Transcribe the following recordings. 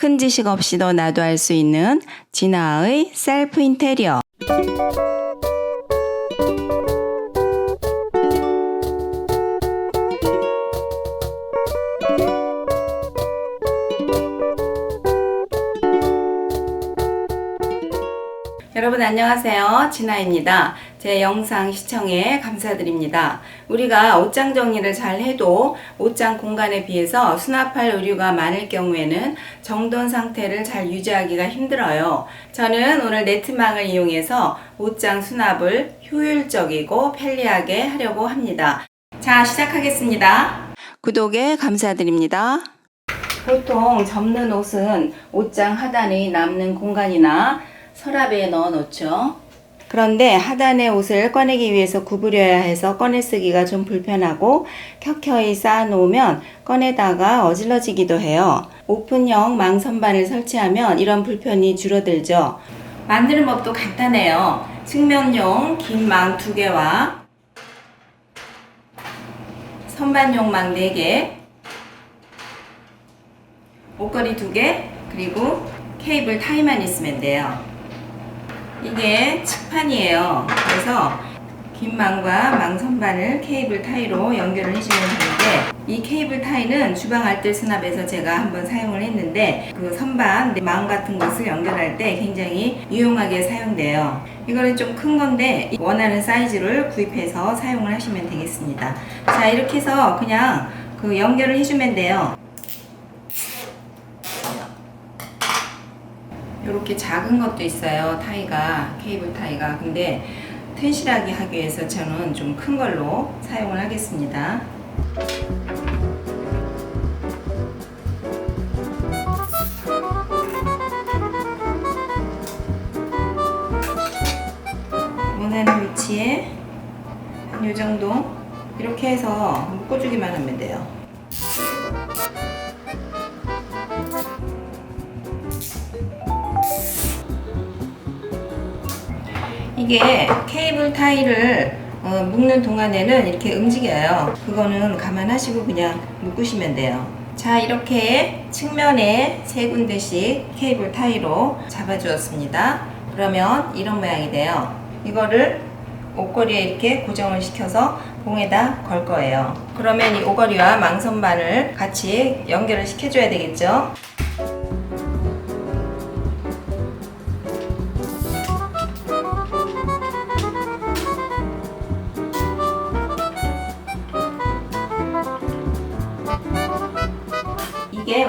큰 지식 없이도 나도 할수 있는 진아의 셀프 인테리어. 여러분 안녕하세요. 진아입니다. 제 영상 시청에 감사드립니다. 우리가 옷장 정리를 잘 해도 옷장 공간에 비해서 수납할 의류가 많을 경우에는 정돈 상태를 잘 유지하기가 힘들어요. 저는 오늘 네트망을 이용해서 옷장 수납을 효율적이고 편리하게 하려고 합니다. 자, 시작하겠습니다. 구독에 감사드립니다. 보통 접는 옷은 옷장 하단에 남는 공간이나 서랍에 넣어 놓죠. 그런데 하단의 옷을 꺼내기 위해서 구부려야 해서 꺼내 쓰기가 좀 불편하고 켜켜이 쌓아 놓으면 꺼내다가 어질러지기도 해요. 오픈형 망선반을 설치하면 이런 불편이 줄어들죠. 만드는 법도 간단해요. 측면용 긴망두 개와 선반용 망네 개, 옷걸이 두 개, 그리고 케이블 타이만 있으면 돼요. 이게 측판이에요. 그래서 긴 망과 망 선반을 케이블 타이로 연결을 해주면 되는데 이 케이블 타이는 주방 알뜰 수납에서 제가 한번 사용을 했는데 그 선반 망 같은 것을 연결할 때 굉장히 유용하게 사용돼요. 이거는 좀 큰 건데 원하는 사이즈를 구입해서 사용을 하시면 되겠습니다. 자 이렇게 해서 그냥 그 연결을 해주면 돼요. 이렇게 작은 것도 있어요. 타이가 케이블 타이가 근데 튼실하게 하기 위해서 저는 좀 큰 걸로 사용을 하겠습니다. 원하는 위치에 한 요 정도 이렇게 해서 묶어주기만 하면 돼요. 이게 케이블 타이를 어, 묶는 동안에는 이렇게 움직여요. 그거는 감안하시고 그냥 묶으시면 돼요. 자, 이렇게 측면에 세 군데씩 케이블 타이로 잡아주었습니다. 그러면 이런 모양이 돼요. 이거를 옷걸이에 이렇게 고정을 시켜서 봉에다 걸 거예요. 그러면 이 옷걸이와 망선반을 같이 연결을 시켜줘야 되겠죠?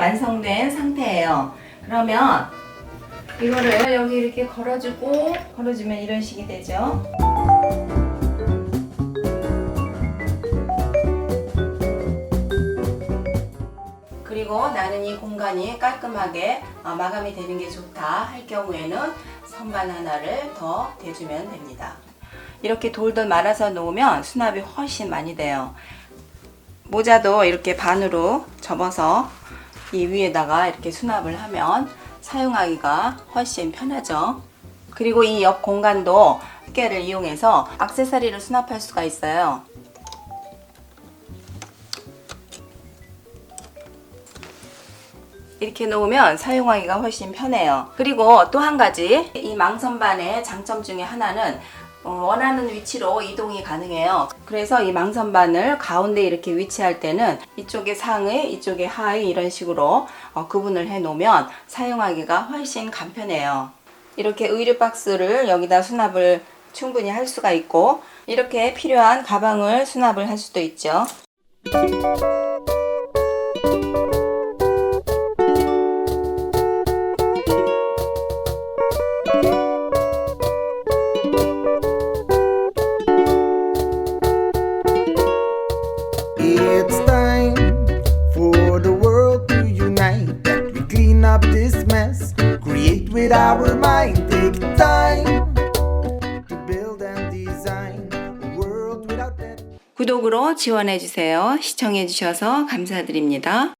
완성된 상태예요. 그러면 이거를 여기 이렇게 걸어주고 걸어주면 이런 식이 되죠. 그리고 나는 이 공간이 깔끔하게 어, 마감이 되는 게 좋다 할 경우에는 선반 하나를 더 대주면 됩니다. 이렇게 돌돌 말아서 놓으면 수납이 훨씬 많이 돼요. 모자도 이렇게 반으로 접어서 이 위에다가 이렇게 수납을 하면 사용하기가 훨씬 편하죠. 그리고 이 옆 공간도 깨를 이용해서 악세사리를 수납할 수가 있어요. 이렇게 놓으면 사용하기가 훨씬 편해요. 그리고 또 한 가지 이 망선반의 장점 중에 하나는 어, 원하는 위치로 이동이 가능해요. 그래서 이 망선반을 가운데 이렇게 위치할 때는 이쪽에 상의, 이쪽에 하의 이런 식으로 어, 구분을 해 놓으면 사용하기가 훨씬 간편해요. 이렇게 의류 박스를 여기다 수납을 충분히 할 수가 있고 이렇게 필요한 가방을 수납을 할 수도 있죠. Mind. Take time to build and design a world without that. 구독으로 지원해 주세요. 시청해 주셔서 감사드립니다.